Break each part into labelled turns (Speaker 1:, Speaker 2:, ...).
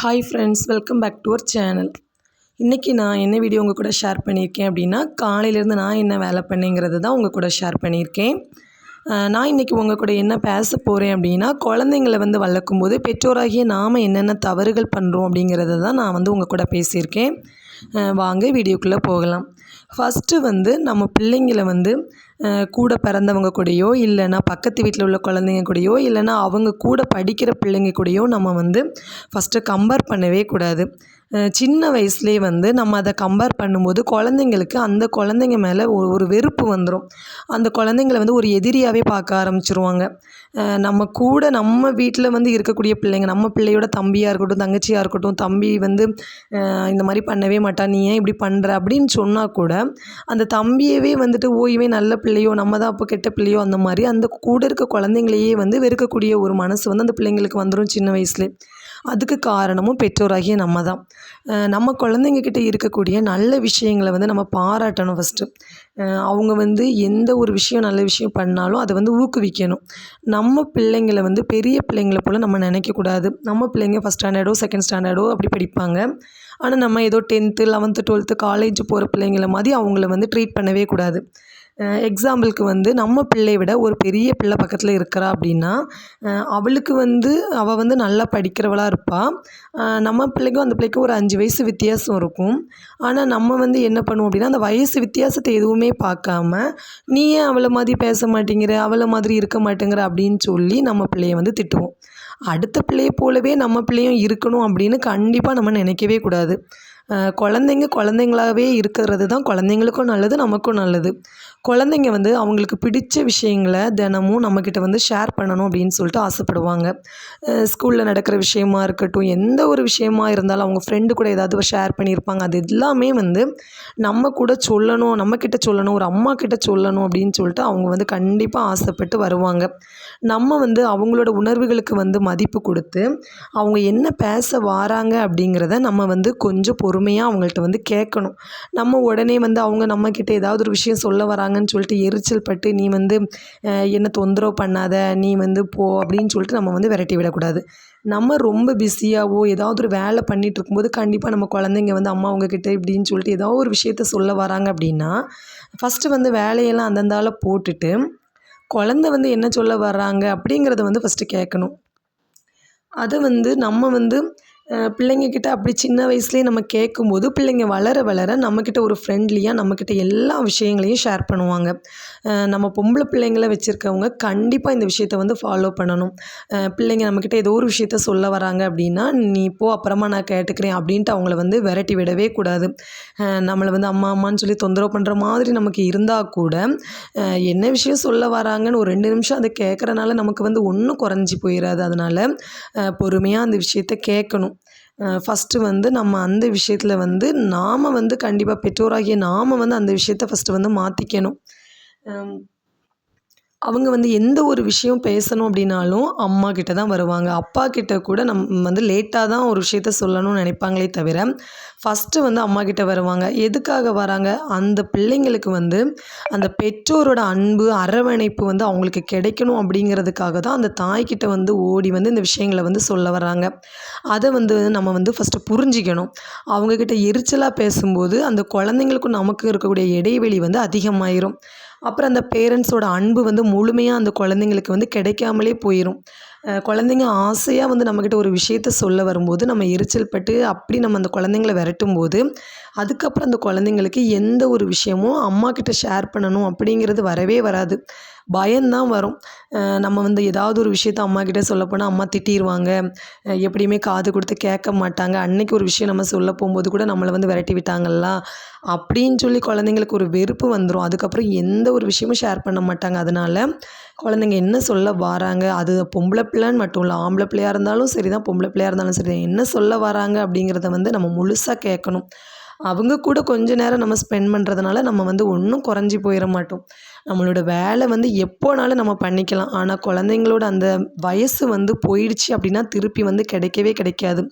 Speaker 1: Hi friends welcome back to our channel இன்றைக்கி நான் என்ன வீடியோ உங்கள் கூட ஷேர் பண்ணியிருக்கேன் அப்படின்னா காலையிலேருந்து நான் என்ன வேலை பண்ணேங்கிறது தான் உங்கள் கூட ஷேர் பண்ணியிருக்கேன். நான் இன்றைக்கி உங்கள் கூட என்ன பேச போகிறேன் அப்படின்னா குழந்தைங்கள வந்து வளர்க்கும் போது பெற்றோராகிய நாம் என்னென்ன தவறுகள் பண்ணுறோம் அப்படிங்கிறத தான் நான் வந்து உங்கள் கூட பேசியிருக்கேன். வாங்க வீடியோக்குள்ளே போகலாம். ஃபஸ்ட்டு வந்து நம்ம பிள்ளைங்கள வந்து கூட பிறந்தவங்க கூடயோ இல்லைன்னா பக்கத்து வீட்டில் உள்ள குழந்தைங்க கூடயோ இல்லைன்னா அவங்க கூட படிக்கிற பிள்ளைங்க கூடயோ நம்ம வந்து ஃபஸ்ட்டு கம்பேர் பண்ணவே கூடாது. சின்ன வயசுலேயே வந்து நம்ம அதை கம்பேர் பண்ணும்போது குழந்தைங்களுக்கு அந்த குழந்தைங்க மேலே ஒரு வெறுப்பு வந்துடும் அந்த குழந்தைங்கள வந்து ஒரு எதிரியாகவே பார்க்க ஆரம்பிச்சிருவாங்க. நம்ம கூட நம்ம வீட்டில் வந்து இருக்கக்கூடிய பிள்ளைங்க நம்ம பிள்ளையோட தம்பியாக இருக்கட்டும் தங்கச்சியாக இருக்கட்டும் தம்பி வந்து இந்த மாதிரி பண்ணவே மாட்டான் நீ ஏன் இப்படி பண்ணுற அப்படின்னு சொன்னால் கூட அந்த தம்பியவே வந்துட்டு ஓ இவன் நல்ல பிள்ளையோ நம்ம தான் அப்போ கெட்ட பிள்ளையோ? அந்த மாதிரி அந்த கூட இருக்க குழந்தைங்களையே வந்து வெறுக்கக்கூடிய ஒரு மனசு வந்து அந்த பிள்ளைங்களுக்கு வந்துடும் சின்ன வயசுலேயே. அதுக்கு காரணமும் பெற்றோராகிய நம்ம தான் நம்ம குழந்தைங்கக்கிட்ட இருக்கக்கூடிய நல்ல விஷயங்களை வந்து நம்ம பாராட்டணும் ஃபஸ்ட்டு அவங்க வந்து எந்த ஒரு விஷயம் நல்ல விஷயம் பண்ணாலும் அதை வந்து ஊக்குவிக்கணும். நம்ம பிள்ளைங்களை வந்து பெரிய பிள்ளைங்களை போல் நம்ம நினைக்கக்கூடாது நம்ம பிள்ளைங்க ஃபஸ்ட் ஸ்டாண்டர்டோ செகண்ட் ஸ்டாண்டர்டோ அப்படி படிப்பாங்க. ஆனால் நம்ம ஏதோ டென்த்து லெவன்த்து டுவெல்த்து காலேஜ் போகிற பிள்ளைங்கள மாதிரி அவங்கள வந்து ட்ரீட் பண்ணவே கூடாது. எக்ஸாம்பிளுக்கு வந்து நம்ம பிள்ளையை விட ஒரு பெரிய பிள்ளை பக்கத்தில் இருக்கிறா அப்படின்னா அவளுக்கு வந்து அவள் வந்து நல்லா படிக்கிறவளாக இருப்பாள் நம்ம பிள்ளைக்கும் அந்த பிள்ளைக்கும் ஒரு அஞ்சு வயசு வித்தியாசம் இருக்கும். ஆனால் நம்ம வந்து என்ன பண்ணுவோம் அப்படின்னா அந்த வயசு வித்தியாசத்தை எதுவுமே பார்க்காம நீ ஏன் அவளை மாதிரி பேச மாட்டேங்கிற? அவளை மாதிரி இருக்க மாட்டேங்கிற? அப்படின்னு சொல்லி நம்ம பிள்ளையை வந்து திட்டுவோம். அடுத்த பிள்ளையை போலவே நம்ம பிள்ளையும் இருக்கணும் அப்படின்னு கண்டிப்பாக நம்ம நினைக்கவே கூடாது. குழந்தைங்க குழந்தைங்களாகவே இருக்கிறது தான் குழந்தைங்களுக்கும் நல்லது நமக்கும் நல்லது. குழந்தைங்க வந்து அவங்களுக்கு பிடிச்ச விஷயங்களை தினமும் நம்மக்கிட்ட வந்து ஷேர் பண்ணணும் அப்படின்னு சொல்லிட்டு ஆசைப்படுவாங்க. ஸ்கூலில் நடக்கிற விஷயமா இருக்கட்டும் எந்த ஒரு விஷயமா இருந்தாலும் அவங்க ஃப்ரெண்டு கூட ஏதாவது ஷேர் பண்ணியிருப்பாங்க. அது எல்லாமே வந்து நம்ம கூட சொல்லணும் நம்மக்கிட்ட சொல்லணும் ஒரு அம்மா கிட்ட சொல்லணும் அப்படின்னு சொல்லிட்டு அவங்க வந்து கண்டிப்பாக ஆசைப்பட்டு வருவாங்க. நம்ம வந்து அவங்களோட உணர்வுகளுக்கு வந்து மதிப்பு கொடுத்து அவங்க என்ன பேச வாராங்க அப்படிங்கிறத நம்ம வந்து கொஞ்சம் பொறுமையாக அவங்கள்ட்ட வந்து கேட்கணும். நம்ம உடனே வந்து அவங்க நம்மக்கிட்ட ஏதாவது ஒரு விஷயம் சொல்ல வராங்க வராங்கன்னு சொல்லிட்டு எரிச்சல் பட்டு நீ வந்து என்ன தொந்தரவு பண்ணாத நீ வந்து போ அப்படின்னு சொல்லிட்டு நம்ம வந்து விரட்டி விடக்கூடாது. நம்ம ரொம்ப பிஸியாகவோ ஏதாவது ஒரு வேலை பண்ணிட்டு இருக்கும்போது கண்டிப்பாக நம்ம குழந்தைங்க வந்து அம்மா அவங்கக்கிட்ட இப்படின்னு சொல்லிட்டு ஏதோ ஒரு விஷயத்த சொல்ல வராங்க அப்படின்னா ஃபஸ்ட்டு வந்து வேலையெல்லாம் அந்தந்தால போட்டுட்டு குழந்த வந்து என்ன சொல்ல வர்றாங்க அப்படிங்கிறத வந்து ஃபஸ்ட்டு கேட்கணும். அதை வந்து நம்ம வந்து பிள்ளைங்கக்கிட்ட அப்படி சின்ன வயசுலேயே நம்ம கேட்கும்போது பிள்ளைங்க வளர வளர நம்மக்கிட்ட ஒரு ஃப்ரெண்ட்லியாக நம்மக்கிட்ட எல்லா விஷயங்களையும் ஷேர் பண்ணுவாங்க. நம்ம பொம்பளை பிள்ளைங்கள வச்சுருக்கவங்க கண்டிப்பாக இந்த விஷயத்த வந்து ஃபாலோ பண்ணணும். பிள்ளைங்க நம்மக்கிட்ட ஏதோ ஒரு விஷயத்த சொல்ல வராங்க அப்படின்னா நீ போ அப்புறமா நான் கேட்டுக்கிறேன் அப்படின்ட்டு அவங்கள வந்து விரட்டி விடவே கூடாது. நம்மளை வந்து அம்மா அம்மான்னு சொல்லி தொந்தரவு பண்ணுற மாதிரி நமக்கு இருந்தால் கூட என்ன விஷயம் சொல்ல வராங்கன்னு ஒரு ரெண்டு நிமிஷம் அதை கேட்குறனால நமக்கு வந்து ஒன்றும் குறைஞ்சி போயிடாது அதனால் பொறுமையாக அந்த விஷயத்த கேட்கணும் ஃபஸ்ட்டு வந்து நம்ம அந்த விஷயத்தில் வந்து நாம் வந்து கண்டிப்பாக பெற்றோராகிய நாம் வந்து அந்த விஷயத்த ஃபஸ்ட்டு வந்து மாற்றிக்கணும் அவங்க வந்து எந்த ஒரு விஷயம் பேசணும் அப்படின்னாலும் அம்மா கிட்ட தான் வருவாங்க. அப்பா கிட்ட கூட நம் வந்து லேட்டாக தான் ஒரு விஷயத்த சொல்லணும்னு நினைப்பாங்களே தவிர ஃபஸ்ட்டு வந்து அம்மா கிட்ட வருவாங்க. எதுக்காக வராங்க? அந்த பிள்ளைங்களுக்கு வந்து அந்த பெற்றோரோட அன்பு அரவணைப்பு வந்து அவங்களுக்கு கிடைக்கணும் அப்படிங்கிறதுக்காக தான் அந்த தாய்கிட்ட வந்து ஓடி வந்து இந்த விஷயங்களை வந்து சொல்ல வராங்க அதை வந்து நம்ம வந்து ஃபஸ்ட்டு புரிஞ்சிக்கணும். அவங்கக்கிட்ட எரிச்சலாக பேசும்போது அந்த குழந்தைங்களுக்கும் நமக்கு இருக்கக்கூடிய இடைவெளி வந்து அதிகமாயிரும். அப்புறம் அந்த பேரண்ட்ஸோட அன்பு வந்து முழுமையாக அந்த குழந்தைங்களுக்கு வந்து கிடைக்காமலே போயிடும் குழந்தைங்க ஆசையாக வந்து நம்மக்கிட்ட ஒரு விஷயத்த சொல்ல வரும்போது நம்ம எரிச்சல் பட்டு அப்படி நம்ம அந்த குழந்தைங்கள விரட்டும் போது அதுக்கப்புறம் அந்த குழந்தைங்களுக்கு எந்த ஒரு விஷயமும் அம்மா கிட்ட ஷேர் பண்ணணும் அப்படிங்கிறது வரவே வராது. பயம்தான் வரும். நம்ம வந்து ஏதாவது ஒரு விஷயத்த அம்மா கிட்டே சொல்லப்போனால் அம்மா திட்டிடுவாங்க எப்படியுமே காது கொடுத்து கேட்க மாட்டாங்க. அன்னைக்கு ஒரு விஷயம் நம்ம சொல்ல போகும்போது கூட நம்மளை வந்து விரட்டி விட்டாங்களா அப்படின்னு சொல்லி குழந்தைங்களுக்கு ஒரு வெறுப்பு வந்துடும் அதுக்கப்புறம் எந்த ஒரு விஷயமும் ஷேர் பண்ண மாட்டாங்க. அதனால் குழந்தைங்க என்ன சொல்ல வராங்க? அது பொம்பளை பிள்ளைன்னு மட்டும் இல்லை ஆம்பளை பிள்ளையாக இருந்தாலும் சரி தான் பொம்பளை பிள்ளையாக இருந்தாலும் சரி தான் என்ன சொல்ல வராங்க அப்படிங்கிறத வந்து நம்ம முழுசாக கேட்கணும். அவங்க கூட கொஞ்ச நேரம் நம்ம ஸ்பெண்ட் பண்ணுறதுனால நம்ம வந்து ஒன்றும் குறைஞ்சி போயிட மாட்டோம். நம்மளோட வேலை வந்து எப்போனாலும் நம்ம பண்ணிக்கலாம். ஆனால் குழந்தைங்களோட அந்த வயசு வந்து போயிடுச்சு அப்படின்னா திருப்பி வந்து கிடைக்கவே கிடைக்காது.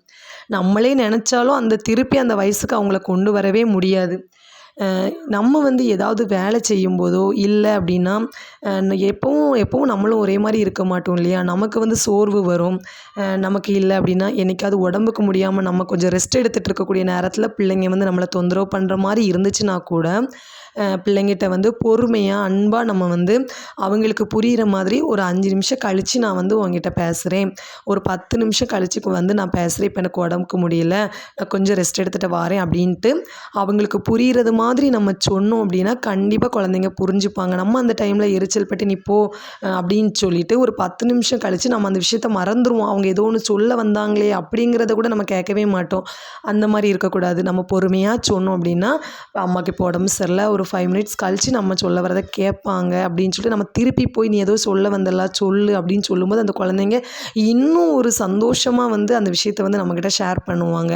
Speaker 1: நம்மளே நினச்சாலும் அந்த திருப்பி அந்த வயசுக்கு அவங்கள கொண்டு வரவே முடியாது. நம்ம வந்து ஏதாவது வேலை செய்யும்போதோ இல்லை அப்படின்னா எப்போவும் எப்போவும் நம்மளும் ஒரே மாதிரி இருக்க மாட்டோம் இல்லையா? நமக்கு வந்து சோர்வு வரும். நமக்கு இல்லை அப்படின்னா என்னைக்காவது உடம்புக்கு முடியாமல் நம்ம கொஞ்சம் ரெஸ்ட் எடுத்துகிட்டு இருக்கக்கூடிய நேரத்தில் பிள்ளைங்க வந்து நம்மளை தொந்தரவு பண்ணுற மாதிரி இருந்துச்சுன்னா கூட பிள்ளைங்கிட்ட வந்து பொறுமையாக அன்பாக நம்ம வந்து அவங்களுக்கு புரிகிற மாதிரி ஒரு அஞ்சு நிமிஷம் கழித்து நான் வந்து உங்ககிட்ட பேசுகிறேன் ஒரு பத்து நிமிஷம் கழிச்சு வந்து நான் பேசுகிறேன் இப்போ எனக்கு உடம்புக்கு முடியல. நான் கொஞ்சம் ரெஸ்ட் எடுத்துகிட்டு வரேன் அப்படின்ட்டு அவங்களுக்கு புரிகிறது மாதிரி நம்ம சொன்னோம் அப்படின்னா கண்டிப்பாக குழந்தைங்க புரிஞ்சுப்பாங்க. நம்ம அந்த டைமில் எரிச்சல் பட்டு நீ போ அப்படின்னு சொல்லிட்டு ஒரு பத்து நிமிஷம் கழித்து நம்ம அந்த விஷயத்த மறந்துடுவோம் அவங்க ஏதோ ஒன்று சொல்ல வந்தாங்களே அப்படிங்கிறத கூட நம்ம கேட்கவே மாட்டோம். அந்த மாதிரி இருக்கக்கூடாது. நம்ம பொறுமையாக சொன்னோம் அப்படின்னா அம்மாவுக்கு இப்போ உடம்பு சரியில்லை. ஒரு ஃபைவ் மினிட்ஸ் கழித்து நம்ம சொல்ல வரதை கேட்பாங்க அப்படின்னு சொல்லிட்டு நம்ம திருப்பி போய் நீ ஏதோ சொல்ல வந்தல சொல்லு அப்படின்னு சொல்லும்போது அந்த குழந்தைங்க இன்னும் ஒரு சந்தோஷமாக வந்து அந்த விஷயத்த வந்து நம்மக்கிட்ட ஷேர் பண்ணுவாங்க.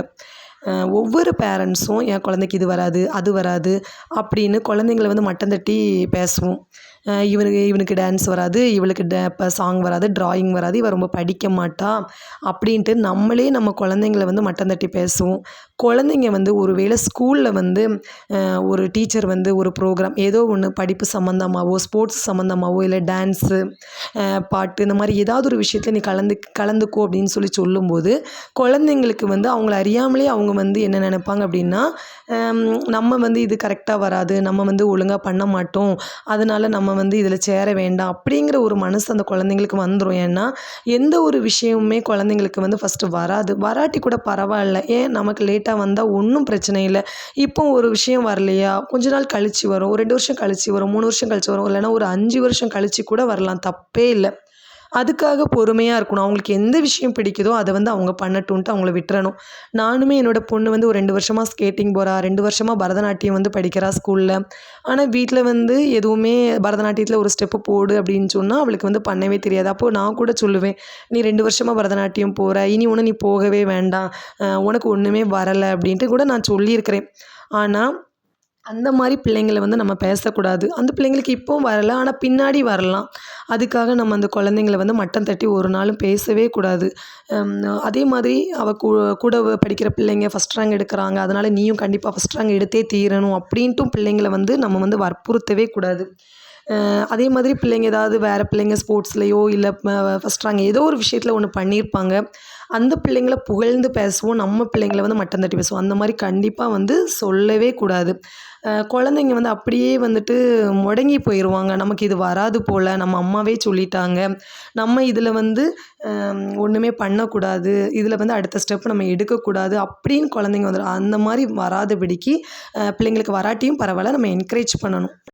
Speaker 1: ஒவ்வொரு பேரண்ட்ஸும் என் குழந்தைக்கு இது வராது அது வராது அப்படின்னு குழந்தைங்கள வந்து மட்டம் தட்டி பேசுவோம். இவனுக்கு இவனுக்கு டான்ஸ் வராது இவளுக்கு ட இப்போ சாங் வராது ட்ராயிங் வராது இவள் ரொம்ப படிக்க மாட்டா அப்படின்ட்டு நம்மளே நம்ம குழந்தைங்கள வந்து மட்டம் தட்டி பேசுவோம். குழந்தைங்க வந்து ஒரு வேளை ஸ்கூலில் வந்து ஒரு டீச்சர் வந்து ஒரு ப்ரோக்ராம் ஏதோ ஒன்று படிப்பு சம்மந்தமாகவோ ஸ்போர்ட்ஸ் சம்மந்தமாகவோ இல்லை டான்ஸு பாட்டு இந்த மாதிரி ஏதாவது ஒரு விஷயத்தில் நீ கலந்து கலந்துக்கோ அப்படின்னு சொல்லி சொல்லும்போது குழந்தைங்களுக்கு வந்து அவங்கள அறியாமலே அவங்க வந்து என்ன நினைப்பாங்க அப்படின்னா நம்ம வந்து இது கரெக்டாக வராது நம்ம வந்து ஒழுங்காக பண்ண மாட்டோம் அதனால் நம்ம வந்து இதில் சேர வேண்டாம் அப்படிங்கிற ஒரு மனசு அந்த குழந்தைங்களுக்கு வந்துடும் ஏன்னா எந்த ஒரு விஷயமுமே குழந்தைங்களுக்கு வந்து ஃபஸ்ட்டு வராது. வராட்டி கூட பரவாயில்ல. ஏன்? நமக்கு லேட்டாக வந்தால் ஒன்றும் பிரச்சனை இல்லை. இப்போ ஒரு விஷயம் வரலையா? கொஞ்ச நாள் கழித்து வரும். ஒரு ரெண்டு வருஷம் கழித்து வரும். மூணு வருஷம் கழித்து வரும். இல்லைன்னா ஒரு அஞ்சு வருஷம் கழித்து கூட வரலாம். தப்பே இல்லை. அதுக்காக பொறுமையாக இருக்கணும். அவங்களுக்கு எந்த விஷயம் பிடிக்குதோ அதை வந்து அவங்க பண்ணட்டுன்ட்டு அவங்கள விட்டுறணும். நானுமே என்னோடய பொண்ணு வந்து ஒரு ரெண்டு வருஷமாக ஸ்கேட்டிங் போகிறா ரெண்டு வருஷமாக பரதநாட்டியம் வந்து படிக்கிறா ஸ்கூலில் ஆனால் வீட்டில் வந்து எதுவுமே பரதநாட்டியத்தில் ஒரு ஸ்டெப்பு போடு அப்படின்னு சொன்னால் அவளுக்கு வந்து பண்ணவே தெரியாது. அப்போது நான் கூட சொல்லுவேன் நீ ரெண்டு வருஷமாக பரதநாட்டியம் போகிற இனி ஒன்று நீ போகவே வேண்டாம். உனக்கு ஒன்றுமே வரலை. அப்படின்ட்டு கூட நான் சொல்லியிருக்கிறேன். ஆனால் அந்த மாதிரி பிள்ளைங்கள வந்து நம்ம பேசக்கூடாது. அந்த பிள்ளைங்களுக்கு இப்போவும் வரலை ஆனால் பின்னாடி வரலாம். அதுக்காக நம்ம அந்த குழந்தைங்கள வந்து மட்டம் தட்டி ஒரு நாளும் பேசவே கூடாது. அதே மாதிரி அவள் கூ கூட படிக்கிற பிள்ளைங்க ஃபஸ்ட் ரேங்க் எடுக்கிறாங்க. அதனால் நீயும் கண்டிப்பாக ஃபஸ்ட் ரேங்க் எடுத்தே தீரணும் அப்படின்ட்டும் பிள்ளைங்கள வந்து நம்ம வந்து வற்புறுத்தவே கூடாது. அதே மாதிரி பிள்ளைங்க ஏதாவது வேறு பிள்ளைங்க ஸ்போர்ட்ஸ்லேயோ இல்லை ஃபஸ்ட் ரேங்க் ஏதோ ஒரு விஷயத்தில் ஒன்று பண்ணியிருப்பாங்க. அந்த பிள்ளைங்கள புகழ்ந்து பேசுவோம். நம்ம பிள்ளைங்கள வந்து மட்டம் தட்டி பேசுவோம். அந்த மாதிரி கண்டிப்பாக வந்து சொல்லவே கூடாது. குழந்தைங்க வந்து அப்படியே வந்துட்டு முடங்கி போயிடுவாங்க நமக்கு இது வராது போல். நம்ம அம்மாவே சொல்லிட்டாங்க. நம்ம இதில் வந்து ஒன்றுமே பண்ணக்கூடாது. இதில் வந்து அடுத்த ஸ்டெப் நம்ம எடுக்கக்கூடாது அப்படின்னு குழந்தைங்க வந்துடும் அந்த மாதிரி வராதபடிக்கு பிள்ளைங்களுக்கு வராட்டியும் பரவாயில்ல. நம்ம என்கரேஜ் பண்ணணும்.